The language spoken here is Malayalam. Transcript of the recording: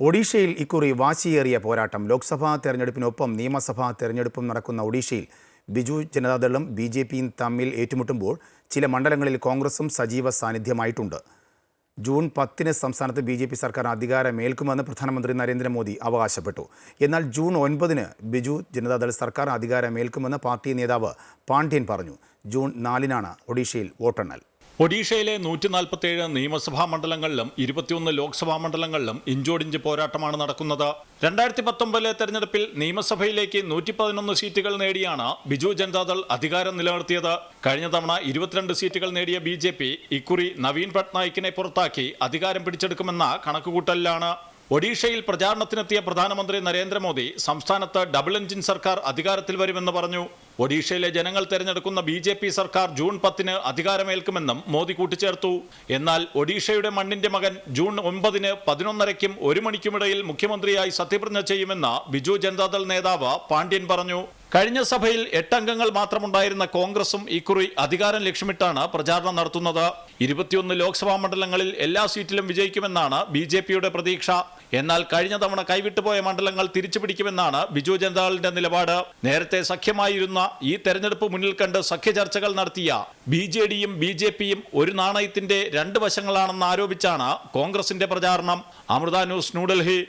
ഒഡീഷയിൽ ഇക്കുറി വാശിയേറിയ പോരാട്ടം. ലോക്സഭാ തെരഞ്ഞെടുപ്പിനൊപ്പം നിയമസഭാ തെരഞ്ഞെടുപ്പും നടക്കുന്ന ഒഡീഷയിൽ ബിജു ജനതാദളും ബി ജെ പിയും തമ്മിൽ ഏറ്റുമുട്ടുമ്പോൾ ചില മണ്ഡലങ്ങളിൽ കോൺഗ്രസും സജീവ സാന്നിധ്യമായിട്ടുണ്ട്. ജൂൺ പത്തിന് സംസ്ഥാനത്ത് ബി ജെ പി സർക്കാർ അധികാരമേൽക്കുമെന്ന് പ്രധാനമന്ത്രി നരേന്ദ്രമോദി അവകാശപ്പെട്ടു. എന്നാൽ ജൂൺ ഒൻപതിന് ബിജു ജനതാദൾ സർക്കാർ അധികാരമേൽക്കുമെന്ന് പാർട്ടി നേതാവ് പാണ്ഡ്യൻ പറഞ്ഞു. ജൂൺ നാലിനാണ് ഒഡീഷയിൽ വോട്ടെണ്ണൽ. ഒഡീഷയിലെ നൂറ്റി നാൽപ്പത്തിയേഴ് നിയമസഭാ മണ്ഡലങ്ങളിലും ഇരുപത്തിയൊന്ന് ലോക്സഭാ മണ്ഡലങ്ങളിലും ഇഞ്ചോടിഞ്ച് പോരാട്ടമാണ് നടക്കുന്നത്. രണ്ടായിരത്തി പത്തൊമ്പതിലെ തെരഞ്ഞെടുപ്പിൽ നിയമസഭയിലേക്ക് നൂറ്റി പതിനൊന്ന് സീറ്റുകൾ നേടിയാണ് ബിജു ജനതാദൾ അധികാരം നിലനിർത്തിയത്. കഴിഞ്ഞ തവണ ഇരുപത്തിരണ്ട് സീറ്റുകൾ നേടിയ ബി ജെ പി ഇക്കുറി നവീൻ പട്നായിക്കിനെ പുറത്താക്കി അധികാരം പിടിച്ചെടുക്കുമെന്ന കണക്കുകൂട്ടലിലാണ്. ഒഡീഷയിൽ പ്രചാരണത്തിനെത്തിയ പ്രധാനമന്ത്രി നരേന്ദ്രമോദി സംസ്ഥാനത്ത് ഡബിൾ എഞ്ചിൻ സർക്കാർ അധികാരത്തിൽ വരുമെന്ന് പറഞ്ഞു. ഒഡീഷയിലെ ജനങ്ങൾ തെരഞ്ഞെടുക്കുന്ന ബി ജെ പി സർക്കാർ ജൂൺ പത്തിന് അധികാരമേൽക്കുമെന്നും മോദി കൂട്ടിച്ചേർത്തു. എന്നാൽ ഒഡീഷയുടെ മണ്ണിന്റെ മകൻ ജൂൺ ഒമ്പതിന് പതിനൊന്നരയ്ക്കും ഒരു മണിക്കുമിടയിൽ മുഖ്യമന്ത്രിയായി സത്യപ്രതിജ്ഞ ചെയ്യുമെന്ന് ബിജു ജനതാദൾ നേതാവ് പാണ്ഡ്യൻ പറഞ്ഞു. കഴിഞ്ഞ സഭയിൽ എട്ടംഗങ്ങൾ മാത്രമുണ്ടായിരുന്ന കോൺഗ്രസും ഇക്കുറി അധികാരം ലക്ഷ്യമിട്ടാണ് പ്രചാരണം നടത്തുന്നത്. ഇരുപത്തിയൊന്ന് ലോക്സഭാ മണ്ഡലങ്ങളിൽ എല്ലാ സീറ്റിലും വിജയിക്കുമെന്നാണ് ബി പ്രതീക്ഷ. എന്നാൽ കഴിഞ്ഞ തവണ കൈവിട്ടുപോയ മണ്ഡലങ്ങൾ തിരിച്ചു പിടിക്കുമെന്നാണ് ബിജു ജനതാദളിന്റെ നിലപാട്. നേരത്തെ സഖ്യമായിരുന്ന ഈ തെരഞ്ഞെടുപ്പ് മുന്നിൽ കണ്ട് സഖ്യ ചർച്ചകൾ നടത്തിയ ബി ജെ ഡിയും ബി ജെ പിയും ഒരു നാണയത്തിന്റെ രണ്ട് വശങ്ങളാണെന്ന് ആരോപിച്ചാണ് കോൺഗ്രസിന്റെ പ്രചാരണം. അമൃത ന്യൂസ് ന്യൂഡൽഹി.